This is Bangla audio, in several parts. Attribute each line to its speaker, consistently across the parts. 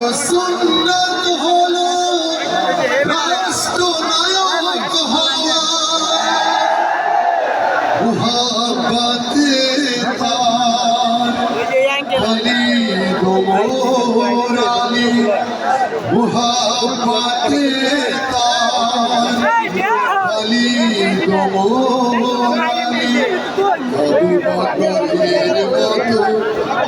Speaker 1: সুন্নত হলো রাষ্ট্রনায়ক হওয়া। মুহাব্বতে তার আলী। গোমর আলী। মুহাব্বতে তার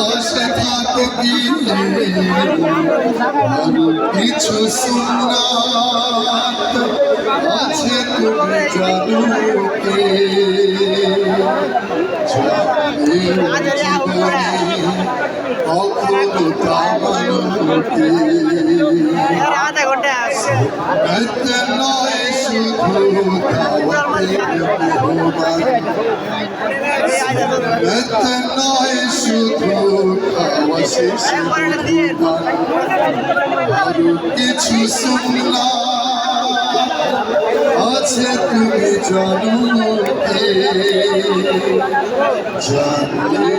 Speaker 1: পাশে থাকো কিছু সুন্নাত আছে তুমি জানো কে জানে জীবনে কখনো কে নয় শুধু খাওয়া শেষে আরও কিছু শুনলা আছে তুমি জানো কে জানলে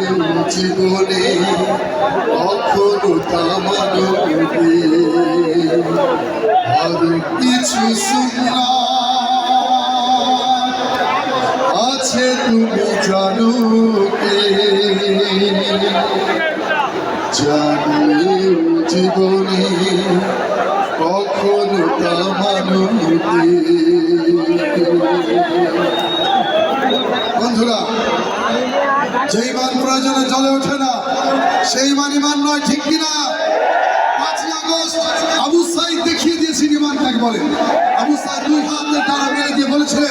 Speaker 1: জীবনে কখনো তামানো আর কিছু শুনলা আছে তুমি জানো কে জানলে জীবনে কখনো তামানো বন্ধুরা, যেই মান প্রয়োজনে চলে ওঠে না, সেই মান ইমান নয়, ঠিক কিনা? আগস্ট, আবু সাইদ দেখিয়ে দিয়েছি ইমান কাকে বলে আবু সাইদ দুই হাতে তারা মেরে দিয়ে বলেছিলেন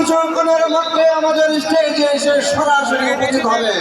Speaker 2: কিছুক্ষণের মধ্যে আমাদের স্টেজে এসে সরাসরি উপস্থিত হবে।